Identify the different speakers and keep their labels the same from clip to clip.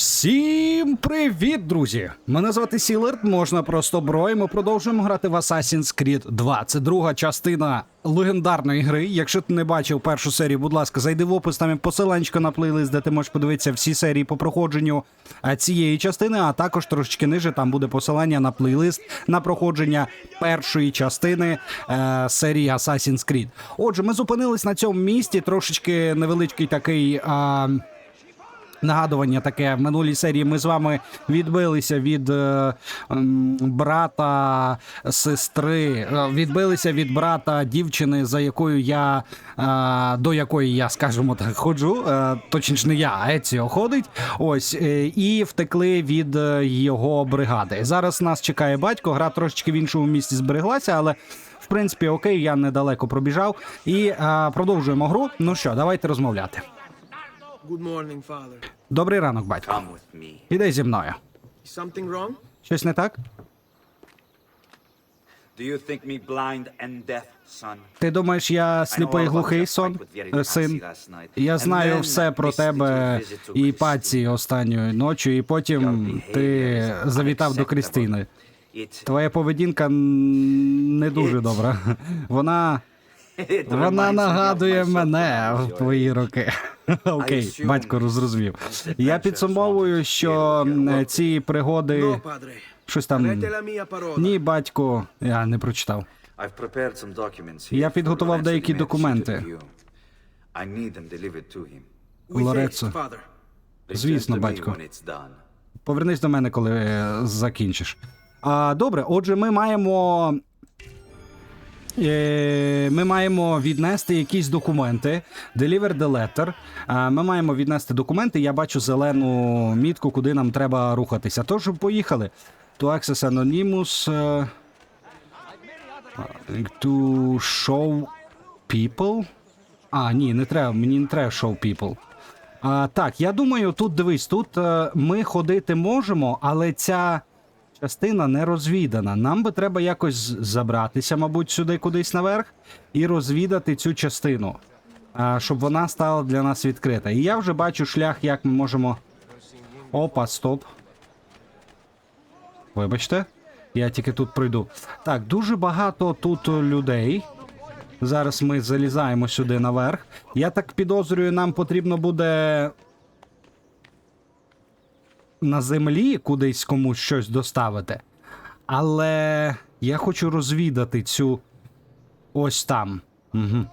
Speaker 1: Всім привіт, друзі! Мене звати Сілерт, можна просто бро, і ми продовжуємо грати в Assassin's Creed 2. Це друга частина легендарної гри. Якщо ти не бачив першу серію, будь ласка, зайди в опис, там є посиланчика на плейлист, де ти можеш подивитися всі серії по проходженню е, цієї частини, а також трошечки ниже там буде посилання на плейлист на проходження першої частини е, серії Assassin's Creed. Отже, ми зупинились на цьому місті, трошечки невеличкий такий. А... Нагадування таке в минулій серії ми з вами відбилися від е, брата сестри, е, відбилися від брата дівчини, за якою я е, до якої я, скажімо так, ходжу. Е, точніше, не я, а Еціо ходить. Ось е, і втекли від е, його бригади. Зараз нас чекає батько. Гра трошечки в іншому місці збереглася, але. В принципі, окей, я недалеко пробіжав і е, продовжуємо гру. Ну що, давайте розмовляти.
Speaker 2: Good morning, father.
Speaker 1: Добрий ранок, батько.
Speaker 3: Come with me.
Speaker 1: Іди зі мною.
Speaker 2: Is something wrong?
Speaker 1: Щось не так?
Speaker 3: Do you think me blind and deaf, son?
Speaker 1: Ти думаєш, я сліпий глухий сон, е, син? Я знаю все про тебе і паці останньої ночі, і потім ти завітав до Крістіни. Твоя поведінка не дуже добра. Вона. Вона нагадує мене в твої роки. Окей, батько розрозумів. Я підсумовую, що ці пригоди щось там. Ні, батько, я не прочитав. Я підготував деякі документи. Лорецо. Звісно, батько. Повернись до мене, коли е, закінчиш. А, добре, отже, ми маємо. Е, ми маємо віднести якісь документи. Deliver the letter. Ми маємо віднести документи. Я бачу зелену мітку, куди нам треба рухатися. Тож поїхали. To access anonymous. е, To show people. А, ні, не треба. Мені не треба show people. А, так, я думаю, тут дивись, тут е, ми ходити можемо, але ця частина не розвідана. Нам би треба якось забратися, мабуть, сюди кудись наверх і розвідати цю частину, щоб вона стала для нас відкрита. І я вже бачу шлях, як ми можемо. Опа, стоп. Вибачте, я тільки тут пройду. Так, дуже багато тут людей. Зараз ми залізаємо сюди наверх. Я так підозрюю, нам потрібно буде на землі кудись комусь щось доставити. Але я хочу розвідати цю ось там. Угу.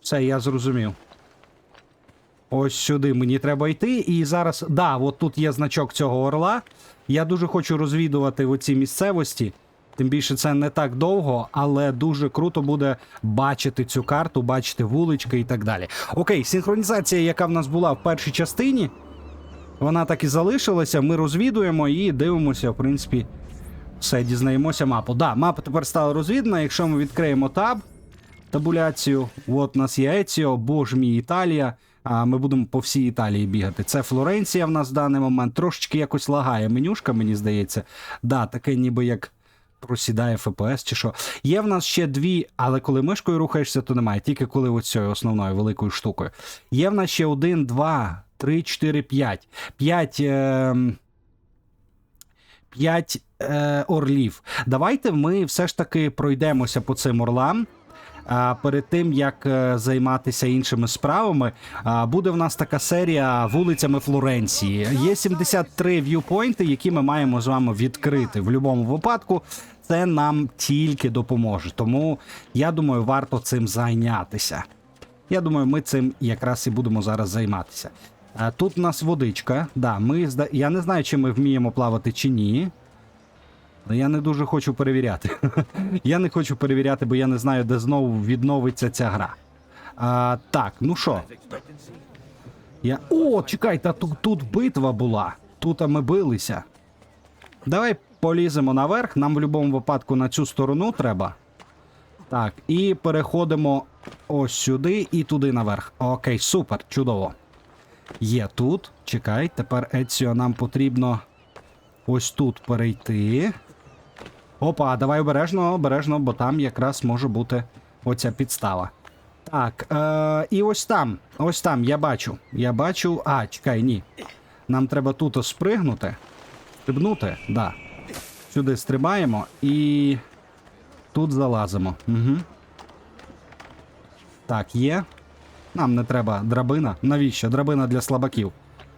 Speaker 1: Все, я зрозумів. Ось сюди мені треба йти. І зараз. Да, от тут є значок цього орла. Я дуже хочу розвідувати оці місцевості. Тим більше це не так довго, але дуже круто буде бачити цю карту, бачити вулички і так далі. Окей, синхронізація, яка в нас була в першій частині, вона так і залишилася. Ми розвідуємо і дивимося, в принципі, все, дізнаємося мапу. Да, мапа тепер стала розвідана. Якщо ми відкриємо таб, табуляцію, от у нас є Еціо, боже мій Італія. А ми будемо по всій Італії бігати. Це Флоренція в нас в даний момент. Трошечки якось лагає менюшка, мені здається. Да, таке ніби як просідає ФПС чи що. Є в нас ще дві, але коли мишкою рухаєшся, то немає. Тільки коли ось цією основною великою штукою. Є в нас ще один, два, три, чотири, п'ять. П'ять. Е... П'ять е, орлів. Давайте ми все ж таки пройдемося по цим орлам. Перед тим як е, займатися іншими справами, буде в нас така серія вулицями Флоренції. Є 73 в'юпойнти, які ми маємо з вами відкрити. В будь-якому випадку це нам тільки допоможе. Тому я думаю, варто цим зайнятися. Я думаю, ми цим якраз і будемо зараз займатися. Тут у нас водичка. Да, ми. Я не знаю, чи ми вміємо плавати чи ні. Я не дуже хочу перевіряти. я не хочу перевіряти, бо я не знаю, де знову відновиться ця гра. А, так, ну що? Я... О, чекай, та тут, тут битва була. Тут ми билися. Давай поліземо наверх. Нам в будь-якому випадку на цю сторону треба. Так, і переходимо ось сюди і туди наверх. Окей, супер, чудово. Є тут. Чекай, тепер Еціо нам потрібно ось тут перейти. Опа, давай обережно, обережно, бо там якраз може бути оця підстава. Так, е, і ось там, ось там, я бачу. Я бачу. А, чекай, ні. Нам треба тут спригнути. Стрибнути, да. Сюди стрибаємо і тут залазимо. Угу. Так, є. Нам не треба драбина. Навіщо? Драбина для слабаків.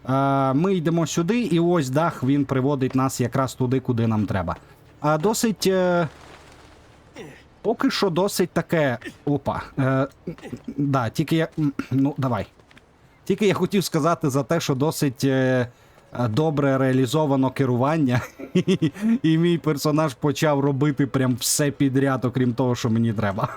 Speaker 1: Е, ми йдемо сюди, і ось дах він приводить нас якраз туди, куди нам треба. А досить. Е, поки що досить таке. Опа. Е, да, тільки я. Ну, давай. Тільки я хотів сказати за те, що досить е, добре реалізовано керування, і мій персонаж почав робити прям все підряд, окрім того, що мені треба.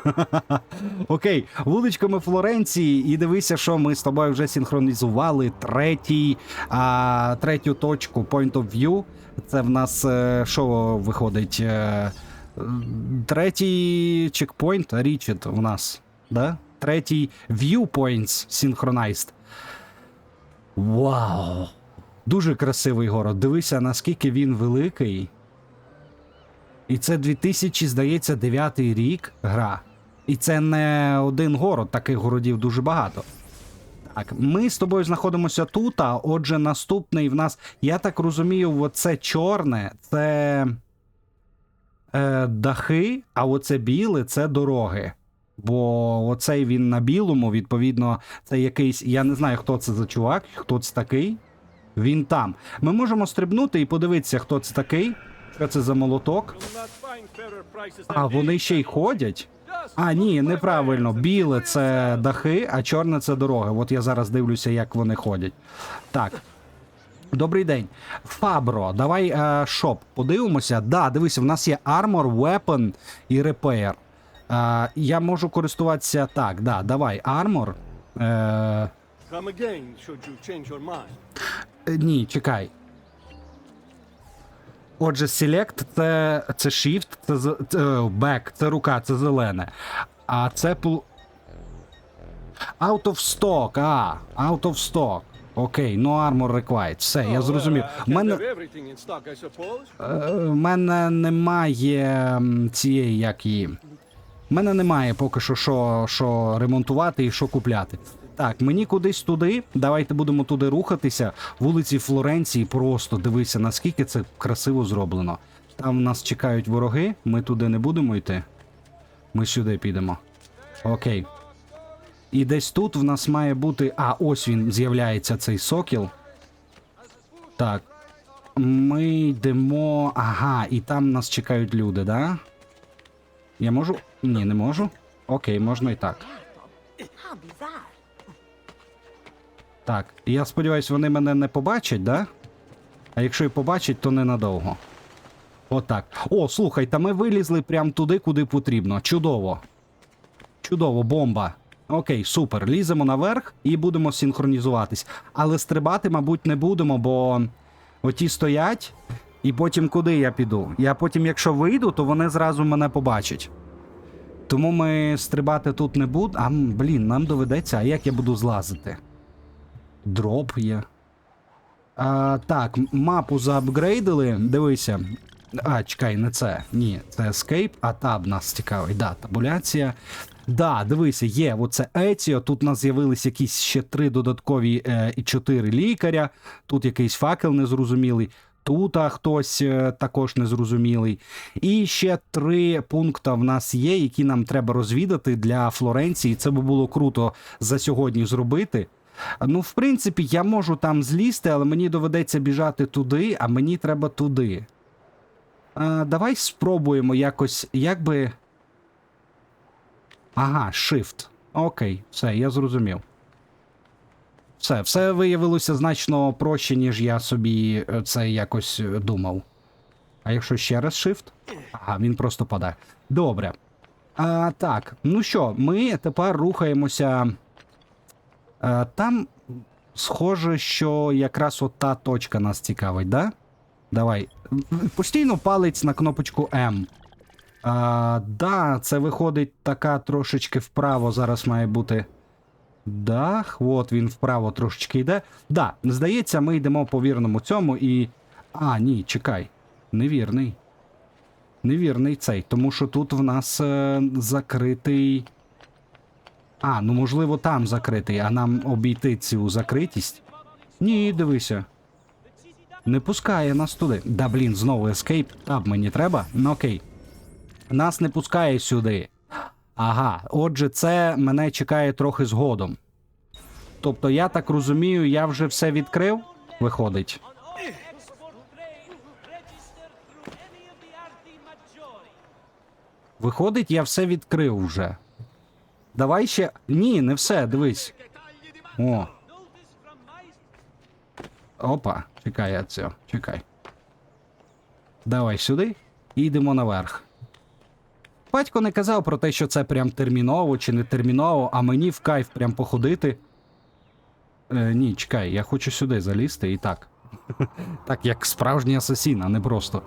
Speaker 1: Окей, вуличками Флоренції, і дивися, що ми з тобою вже синхронізували третій, а, третю точку Point of View. Це в нас е, що виходить? Е, Третій чекпоінт Річет у нас, да? Третій Viewpoints Synchronized. Вау! Дуже красивий город. Дивися, наскільки він великий. І це 2000, здається, 9 рік гра. І це не один город, таких городів дуже багато. Так, ми з тобою знаходимося тут, а отже, наступний в нас, я так розумію, оце чорне, це е, дахи, а оце біле це дороги. Бо оцей він на білому, відповідно, це якийсь. Я не знаю, хто це за чувак, хто це такий. Він там. Ми можемо стрибнути і подивитися, хто це такий. Що це за молоток? А вони ще й ходять. А, ні, неправильно. Біле це дахи, а чорне це дороги. От я зараз дивлюся, як вони ходять. Так. Добрий день. Фабро, давай е, шоп, подивимося. Да, дивися, в нас є Armor, Weapon і Repair. Е, я можу користуватися так, да, давай, Armor. Е, Е, ні, чекай. Отже, Select це, це Shift, це, це е, Back, це рука, це зелене. А це пл... Out of stock, а, out of stock. Окей, no armor required. Все, я
Speaker 4: Oh,
Speaker 1: зрозумів. У
Speaker 4: can
Speaker 1: мене, е, в мене немає цієї, як її. В мене немає поки що, що, що ремонтувати і що купляти. Так, мені кудись туди. Давайте будемо туди рухатися. Вулиці Флоренції просто дивися, наскільки це красиво зроблено. Там нас чекають вороги, ми туди не будемо йти. Ми сюди підемо. Окей. І десь тут в нас має бути. А, ось він з'являється цей сокіл. Так. Ми йдемо. Ага, і там нас чекають люди, да? Я можу? Ні, не можу. Окей, можна і так. Так, я сподіваюся, вони мене не побачать, да? А якщо і побачать, то ненадовго. Отак. О, слухай, та ми вилізли прямо туди, куди потрібно. Чудово. Чудово, бомба. Окей, супер. Ліземо наверх і будемо синхронізуватись. Але стрибати, мабуть, не будемо, бо оті стоять, і потім куди я піду? Я потім, якщо вийду, то вони зразу мене побачать. Тому ми стрибати тут не будемо. А, блін, нам доведеться, а як я буду злазити? Дроп є. А, так, мапу заапгрейдили. Дивися. А, чекай, не це. Ні, це Escape, а таб нас цікавий. Да, табуляція. Да, дивися, є оце Еціо. Тут у нас з'явились якісь ще три додаткові е, і чотири лікаря. Тут якийсь факел незрозумілий. Тут а, хтось е, також незрозумілий. І ще три пункти в нас є, які нам треба розвідати для Флоренції. Це би було круто за сьогодні зробити. Ну, в принципі, я можу там злізти, але мені доведеться біжати туди, а мені треба туди. А, давай спробуємо якось, як би. Ага, shift. Окей, все, я зрозумів. Все, все виявилося значно проще, ніж я собі е, це якось е, думав. А якщо ще раз shift? Ага, він просто падає. Добре. А, так, ну що, ми тепер рухаємося. Е, Там схоже, що якраз от та точка нас цікавить, да? Давай. Постійно палець на кнопочку М. А, да, це виходить така трошечки вправо. Зараз має бути дах. От він вправо трошечки йде. Да, здається, ми йдемо по вірному цьому і. А, ні, чекай. Невірний. Невірний цей, тому що тут в нас е, закритий. А, ну можливо, там закритий, а нам обійти цю закритість. Ні, дивися. Не пускає нас туди. Да блін, знову ескейп. Таб мені треба. Ну окей. Нас не пускає сюди. Ага, отже, це мене чекає трохи згодом. Тобто, я так розумію, я вже все відкрив, виходить. Виходить, я все відкрив вже. Давай ще. Ні, не все, дивись. О. Опа, чекай я цього, чекай. Давай сюди і йдемо наверх. Батько не казав про те, що це прям терміново чи не терміново, а мені в кайф прям походити. Е, ні, чекай, я хочу сюди залізти і так. так, як справжній асасін, а не просто.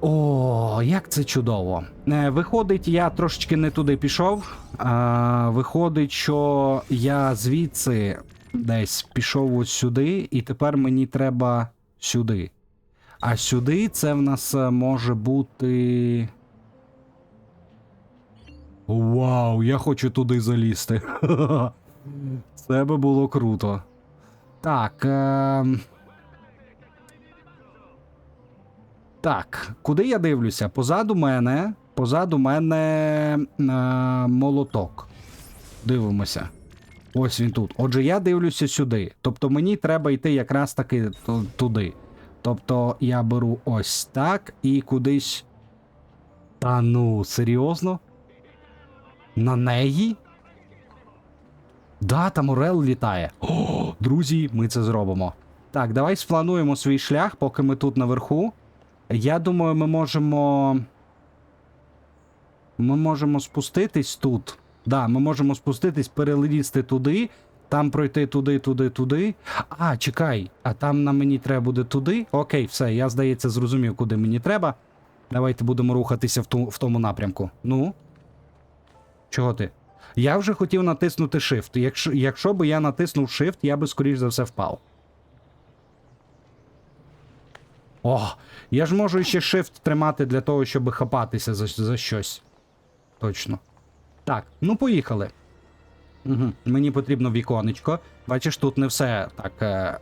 Speaker 1: О, як це чудово. Е, виходить, я трошечки не туди пішов. А, виходить, що я звідси десь пішов ось сюди, і тепер мені треба сюди. А сюди це в нас е, може бути. Вау, я хочу туди залізти. Це би було круто. Так. Е... Так, куди я дивлюся? Позаду мене. Позаду мене е... молоток. Дивимося. Ось він тут. Отже, я дивлюся сюди. Тобто мені треба йти якраз таки туди. Тобто я беру ось так і кудись. Та ну, серйозно? На неї? Да, там Орел літає. О, друзі, ми це зробимо. Так, давай сплануємо свій шлях, поки ми тут наверху. Я думаю, ми можемо. Ми можемо спуститись тут. Да, ми можемо спуститись, перелізти туди, там пройти туди, туди, туди. А, чекай, а там на мені треба буде туди. Окей, все, я здається, зрозумів, куди мені треба. Давайте будемо рухатися в, ту, в тому напрямку. Ну. Чого ти? Я вже хотів натиснути Shift. Якщо, якщо би я натиснув Shift, я би скоріш за все впав. О, я ж можу ще Shift тримати для того, щоб хапатися за, за щось. Точно. Так, ну поїхали. Угу. Мені потрібно віконечко. Бачиш, тут не все так, е,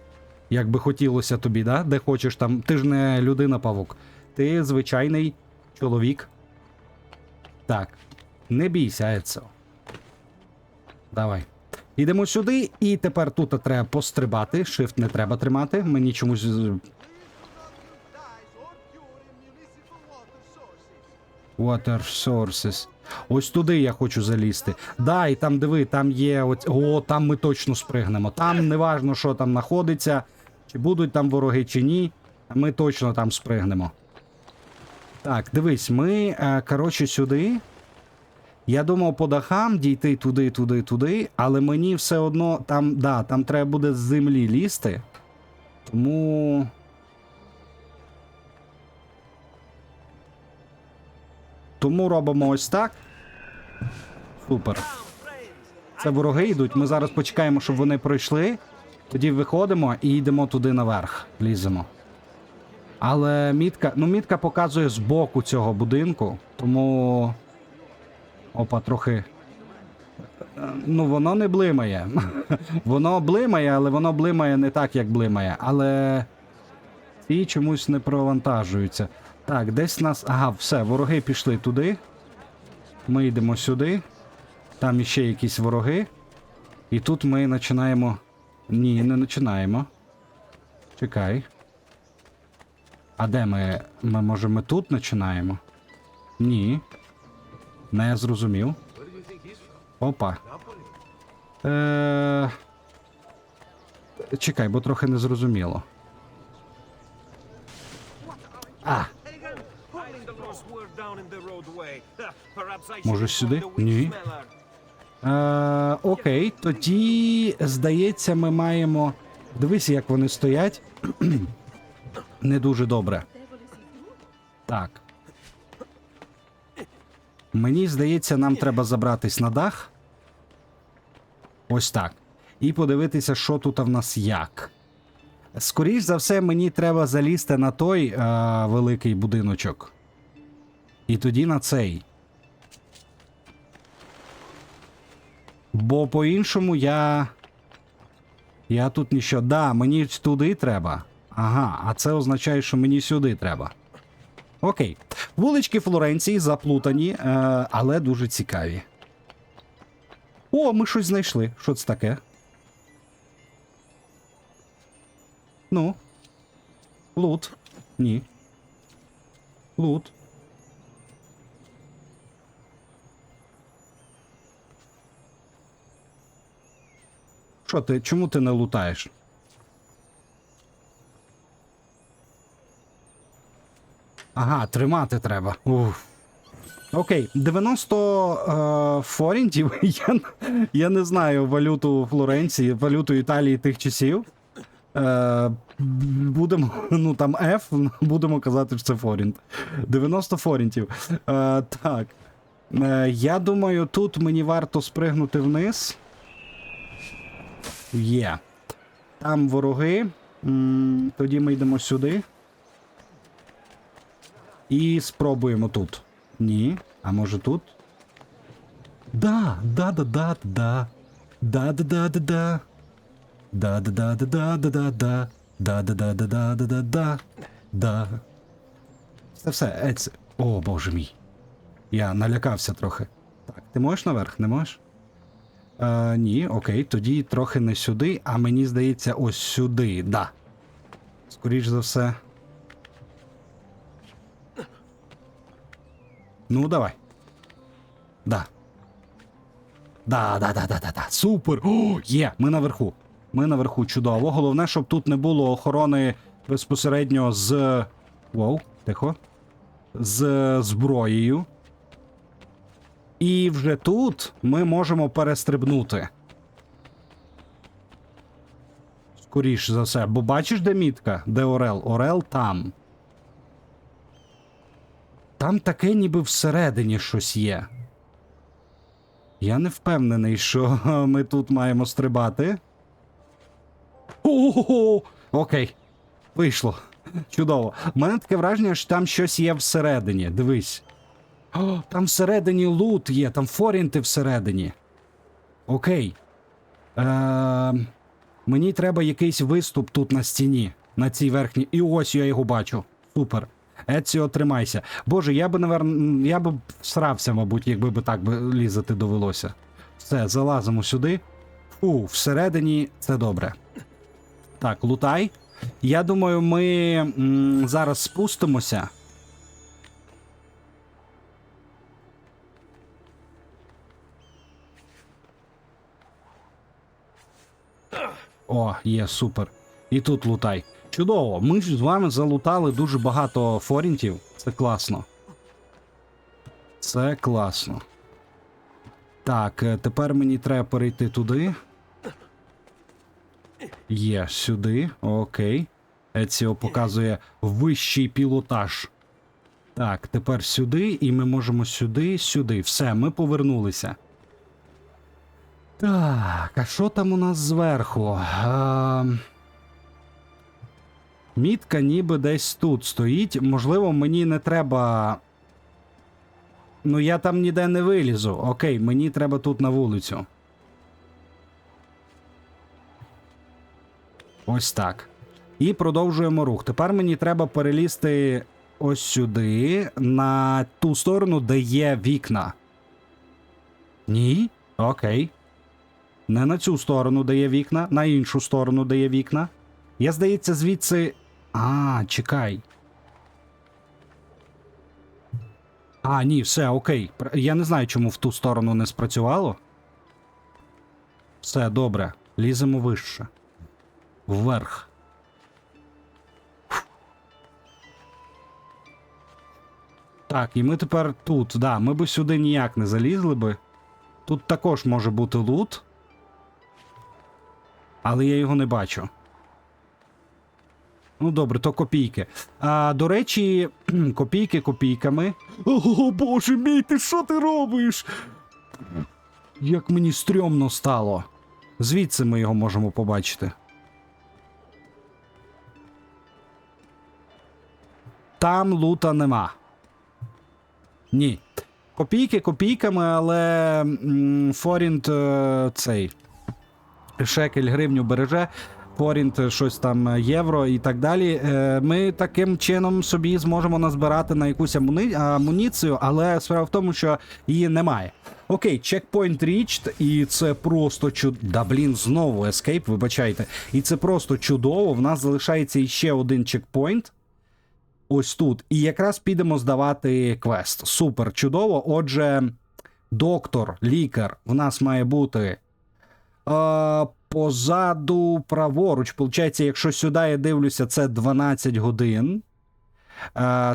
Speaker 1: як би хотілося тобі, да? Де хочеш там. Ти ж не людина-павук. Ти звичайний чоловік. Так. Не бійся, Ецо. Давай. Ідемо сюди, і тепер тут треба пострибати. Shift не треба тримати. Мені чомусь. Water sources. Ось туди я хочу залізти. Да, і там диви, там є. Оць... О, там ми точно спригнемо. Там не важно, що там знаходиться, чи будуть там вороги, чи ні. Ми точно там спригнемо. Так, дивись, ми, е, коротше, сюди. Я думав по дахам дійти туди, туди, туди, але мені все одно там, да, там треба буде з землі лізти. Тому. Тому робимо ось так. Супер. Це вороги йдуть. Ми зараз почекаємо, щоб вони пройшли. Тоді виходимо і йдемо туди наверх. Ліземо. Але мітка. Ну, мітка показує з боку цього будинку, тому. Опа, трохи. Ну, воно не блимає. воно блимає, але воно блимає не так, як блимає. Але ці чомусь не провантажуються. Так, десь нас. Ага, все, вороги пішли туди. Ми йдемо сюди. Там іще якісь вороги. І тут ми починаємо. Ні, не починаємо. Чекай. А де ми. Ми може ми тут починаємо? Ні. Не зрозумів. Опа. Е... Чекай, бо трохи не зрозуміло. А,
Speaker 4: Може
Speaker 1: сюди? Ні. Е, окей, тоді, здається, ми маємо. Дивись, як вони стоять. Не дуже добре. Так. Мені здається, нам треба забратись на дах. Ось так. І подивитися, що тут в нас як. Скоріш за все, мені треба залізти на той е, великий будиночок. І тоді на цей. Бо по-іншому я. Я тут ніщо. Да, мені туди треба. Ага, а це означає, що мені сюди треба. Окей. Вулички Флоренції заплутані, е, але дуже цікаві. О, ми щось знайшли. Що це таке? Ну. Лут. Ні. Лут. Що ти? Чому ти не лутаєш? Ага, тримати треба. Уф. Окей, 90 е, форінтів. Я, я не знаю валюту Флоренції, валюту Італії тих часів. Е, будемо, ну там F, будемо казати, що це форінт. 90 форінтів. Е, так. Е, я думаю, тут мені варто спригнути вниз. Є. Там вороги. Тоді ми йдемо сюди. І спробуємо тут. Ні. А може тут? Да, да, да, да, да. Да, да, да, да, да. Да, да, да, да, да, да, да, да. Да, да, да, да, да, да, да, да. Да. Це все, Ець. О, боже мій. Я налякався трохи. Так, ти можеш наверх, не можеш? Е, ні, окей, тоді трохи не сюди, а мені здається, ось сюди, да. Скоріш за все. Ну, давай. Да. Да, да, да, да, да, да. Супер! О, є! Ми наверху. Ми наверху чудово. Головне, щоб тут не було охорони безпосередньо з. Воу, тихо. З зброєю. І вже тут ми можемо перестрибнути. Скоріше за все. Бо бачиш, де мітка? Де Орел? Орел там. Там таке ніби всередині щось є. Я не впевнений, що ми тут маємо стрибати. Ого! Окей. Вийшло. Чудово. У мене таке враження, що там щось є всередині. Дивись. О, там всередині лут є, там форінти всередині. Окей. Е, мені треба якийсь виступ тут на стіні, на цій верхній. І ось я його бачу. Супер. Еціо, тримайся. Боже, я би, наверно, я би всрався, мабуть, якби би так би лізати довелося. Все, залазимо сюди. Фу, всередині це добре. Так, лутай. Я думаю, ми м, зараз спустимося. О, є, супер. І тут лутай. Чудово, ми ж з вами залутали дуже багато форінтів. Це класно. Це класно. Так, е, тепер мені треба перейти туди. Є, сюди. Окей. Еціо показує вищий пілотаж. Так, тепер сюди, і ми можемо сюди, сюди. Все, ми повернулися. Так, а що там у нас зверху? А... Мітка ніби десь тут стоїть. Можливо, мені не треба. Ну, я там ніде не вилізу. Окей, мені треба тут на вулицю. Ось так. І продовжуємо рух. Тепер мені треба перелізти ось сюди, на ту сторону, де є вікна. Ні? Окей. Не на цю сторону, де є вікна, на іншу сторону, де є вікна. Я, здається, звідси. А, чекай. А, ні, все, окей. Я не знаю, чому в ту сторону не спрацювало. Все, добре. Ліземо вище. Вверх. Так, і ми тепер тут, да, ми би сюди ніяк не залізли би. Тут також може бути лут. Але я його не бачу. Ну, добре, то копійки. А, до речі, копійки копійками. О, боже мій, ти що ти робиш? Як мені стрьомно стало. Звідси ми його можемо побачити. Там лута нема. Ні. Копійки копійками, але Форінт е, цей. Шекель гривню береже. форінт, щось там е, євро і так далі. Е, Ми таким чином собі зможемо назбирати на якусь амуніцію, але справа в тому, що її немає. Окей, чекпоінт reached, і це просто чуд... Да блін, знову ескейп, вибачайте. І це просто чудово. В нас залишається іще один чекпоінт. Ось тут. І якраз підемо здавати квест. Супер, чудово. Отже, доктор, лікар в нас має бути. Позаду праворуч. Получається, якщо сюди я дивлюся, це 12 годин.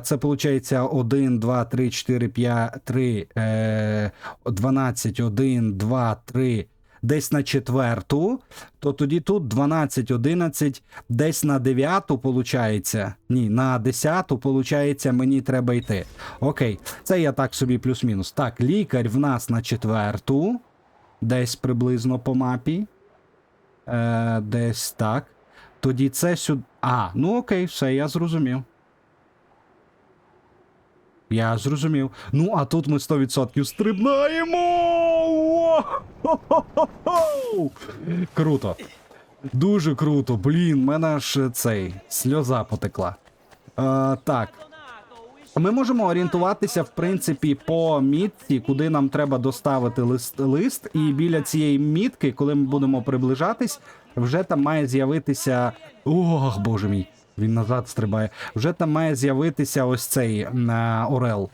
Speaker 1: Це виходить 1, 2, 3, 4, 5, 3, е, 12, 1, 2, 3, десь на четверту, то тоді тут 12, 11, десь на 9, виходить. Ні, на 10, виходить, мені треба йти. Окей, це я так собі плюс-мінус. Так, лікар в нас на четверту, десь приблизно по мапі. Е, десь так. Тоді це сюди. А, ну окей, все, я зрозумів. Я зрозумів. Ну, а тут ми 100% стрибнаємо! Круто. Дуже круто. Блін, мене аж цей сльоза потекла. Е, так. Ми можемо орієнтуватися, в принципі, по мітці, куди нам треба доставити лист, лист. І біля цієї мітки, коли ми будемо приближатись, вже там має з'явитися. Ох, боже мій, він назад стрибає. Вже там має з'явитися ось цей е, Орел.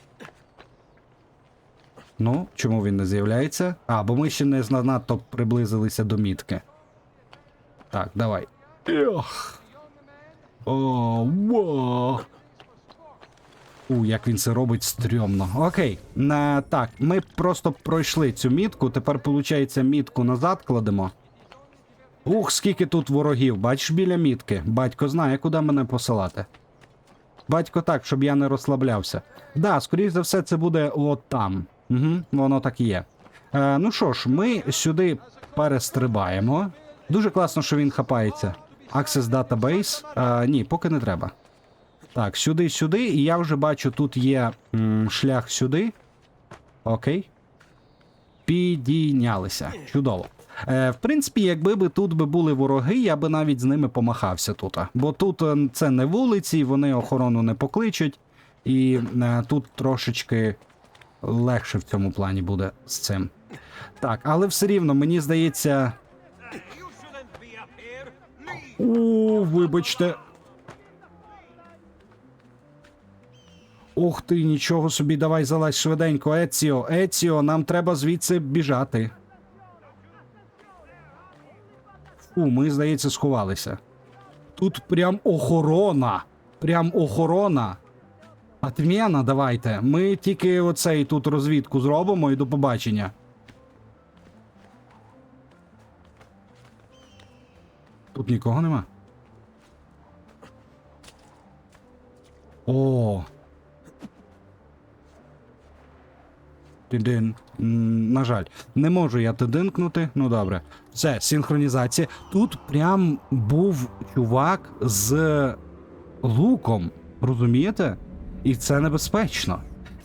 Speaker 1: Ну, чому він не з'являється? А, бо ми ще не занадто приблизилися до мітки. Так, давай. Ох. О, во. У, як він це робить стрьомно. Окей. На, так, ми просто пройшли цю мітку. Тепер, виходить, мітку назад кладемо. Ух, скільки тут ворогів. Бачиш біля мітки. Батько знає, куди мене посилати. Батько так, щоб я не розслаблявся. Да, скоріш за все, це буде от там. Угу, воно так і є. Е, ну що ж, ми сюди перестрибаємо. Дуже класно, що він хапається. Access Database. Е, ні, поки не треба. Так, сюди, сюди, і я вже бачу, тут є м, шлях сюди. Окей. Підійнялися. Чудово. Е, в принципі, якби би тут би були вороги, я би навіть з ними помахався тут. Бо тут е, це не вулиці, вони охорону не покличуть, і е, тут трошечки легше в цьому плані буде з цим. Так, але все рівно, мені здається. О, вибачте. Ух ти, нічого собі, давай залазь швиденько. Еціо, Еціо, нам треба звідси біжати. Фу, ми, здається, сховалися. Тут прям охорона. Прям охорона. Отмена, давайте. Ми тільки оцей тут розвідку зробимо і до побачення. Тут нікого нема. О. Тидин. На жаль, не можу я тидинкнути. Ну добре. Все, синхронізація. Тут прям був чувак з луком. Розумієте? І це небезпечно.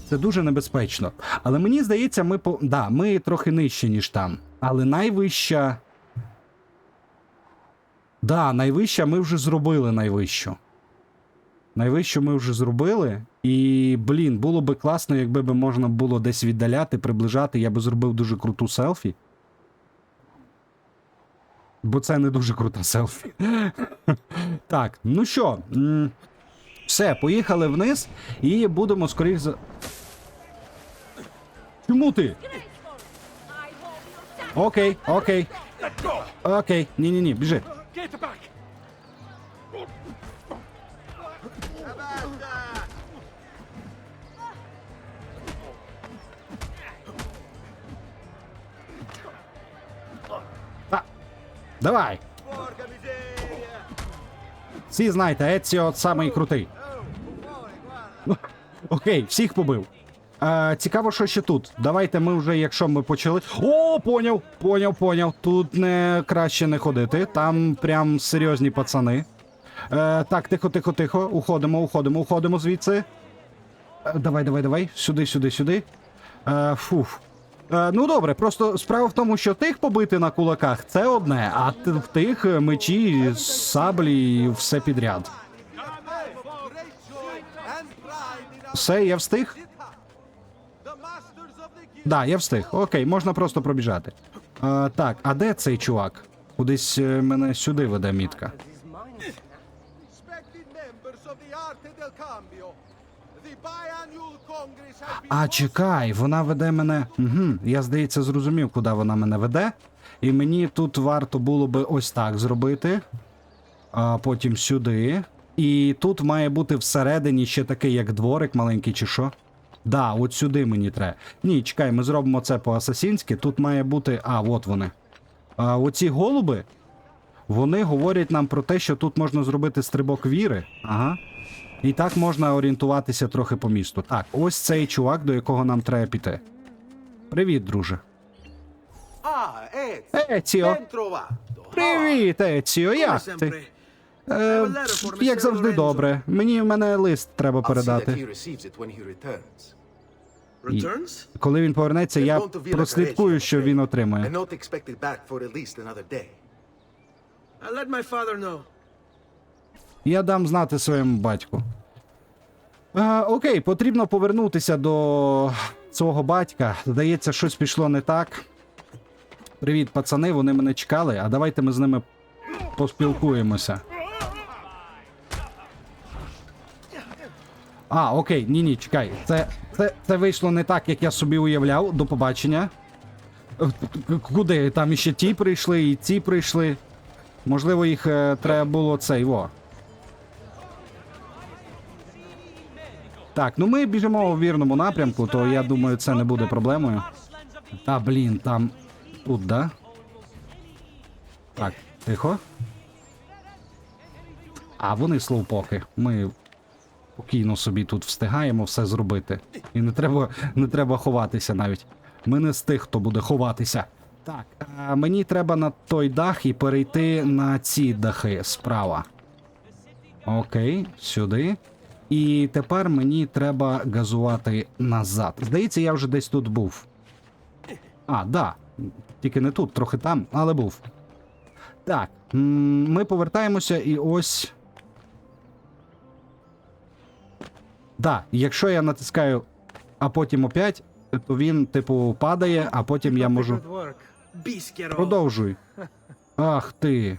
Speaker 1: Це дуже небезпечно. Але мені здається, ми по. Да, ми трохи нижче, ніж там. Але найвища. Да, найвища ми вже зробили найвищу. Найвищу ми вже зробили. І, блін, було би класно, якби би можна було десь віддаляти, приближати. Я би зробив дуже круту селфі. Бо це не дуже крута селфі. так, ну що, все, поїхали вниз і будемо скоріш за. Чому ти? Окей, окей. Окей, ні-ні-ні, біжи. Давай. Всі знаєте, Еціо самий крутий. Окей, всіх побив. А, цікаво, що ще тут. Давайте ми вже, якщо ми почали. О, поняв, поняв, поняв. Тут не краще не ходити. Там прям серйозні пацани. Е, так, тихо, тихо, тихо. Уходимо, уходимо, уходимо звідси. Е, давай, давай, давай. Сюди, сюди, сюди. Е, фуф. Е, ну добре, просто справа в тому, що тих побити на кулаках це одне, а в тих е, мечі, саблі і все підряд. Все, я встиг? Да, я встиг. Окей, можна просто пробіжати. Е, так, а де цей чувак? Кудись мене сюди веде мітка. А чекай, вона веде мене. Угу, я здається, зрозумів, куди вона мене веде. І мені тут варто було би ось так зробити. А потім сюди. І тут має бути всередині ще такий, як дворик маленький, чи що. Да, от сюди мені треба. Ні, чекай, ми зробимо це по-асасінськи. Тут має бути. А, от вони. А оці голуби. Вони говорять нам про те, що тут можна зробити стрибок віри. Ага. І так можна орієнтуватися трохи по місту. Так, ось цей чувак, до якого нам треба піти. Привіт, друже.
Speaker 5: Ezio.
Speaker 1: Еціо. Привіт, Еціо, як ти? Е, як завжди добре. Мені в мене лист треба передати.
Speaker 5: Returns?
Speaker 1: Коли він повернеться, я прослідкую, що він отримує. Я дам знати своєму батьку. Е, окей, потрібно повернутися до свого батька. Здається, щось пішло не так. Привіт, пацани, вони мене чекали, а давайте ми з ними поспілкуємося. А, окей, ні, ні, чекай. Це, це, це вийшло не так, як я собі уявляв. До побачення. Куди? Там іще ті прийшли, і ці прийшли. Можливо, їх е, треба було цей во. Так, ну ми біжимо у вірному напрямку, то я думаю, це не буде проблемою. Та блін, там. Тут, да? Так, тихо. А, вони слоупоки. Ми спокійно собі тут встигаємо все зробити. І не треба, не треба ховатися навіть. Ми не з тих, хто буде ховатися. Так, а мені треба на той дах і перейти на ці дахи справа. Окей, сюди. І тепер мені треба газувати назад. Здається, я вже десь тут був. А, да. Тільки не тут, трохи там, але був. Так, ми повертаємося і ось. Да, якщо я натискаю, а потім опять, то він, типу, падає, а потім я можу. Продовжуй. Ах ти.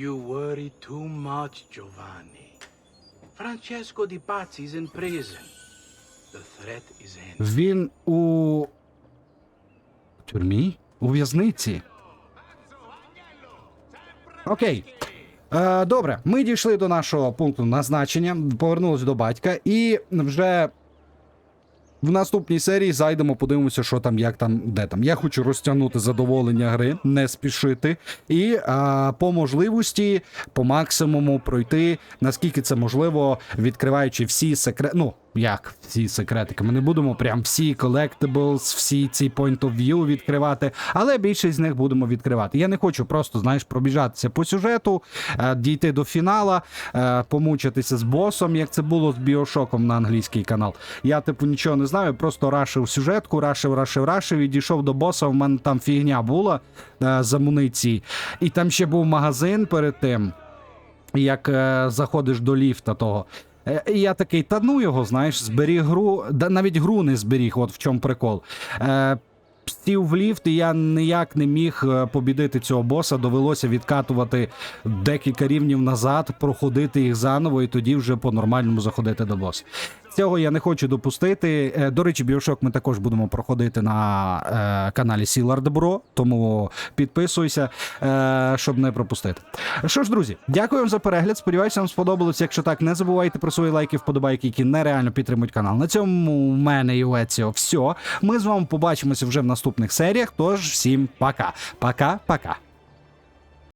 Speaker 6: You worry too much, Giovanni. Francesco Di Pazzi is in.
Speaker 1: Він у. тюрмі? У в'язниці. Окей. Е, добре, ми дійшли до нашого пункту назначення, повернулись до батька, і вже в наступній серії зайдемо, подивимося, що там, як там, де там. Я хочу розтягнути задоволення гри, не спішити. І а, по можливості, по максимуму пройти, наскільки це можливо, відкриваючи всі секрети. Ну, як всі секретики. Ми не будемо прям всі collectibles, всі ці point of view відкривати, але більшість з них будемо відкривати. Я не хочу просто, знаєш, пробіжатися по сюжету, е, дійти до фінала, е, помучитися з босом, як це було з біошоком на англійський канал. Я, типу, нічого не знаю, просто рашив сюжетку, рашив, рашив, рашив, і дійшов до боса. В мене там фігня була е, з амуніції. І там ще був магазин перед тим як е, заходиш до ліфта того. Е, і я такий, та ну його, знаєш, зберіг гру, да навіть гру не зберіг, от в чому прикол. Е, сів в ліфт, і я ніяк не міг е, побідити цього боса. Довелося відкатувати декілька рівнів назад, проходити їх заново, і тоді вже по-нормальному заходити до боса. Цього я не хочу допустити. Е, До речі, Біошок ми також будемо проходити на е, каналі Сілар Добро, тому підписуйся, е, щоб не пропустити. Що ж, друзі, дякую вам за перегляд. Сподіваюся, вам сподобалось. Якщо так, не забувайте про свої лайки, вподобайки, які нереально підтримують канал. На цьому у мене і у Еціо все. Ми з вами побачимося вже в наступних серіях. Тож всім пока. Пока-пока.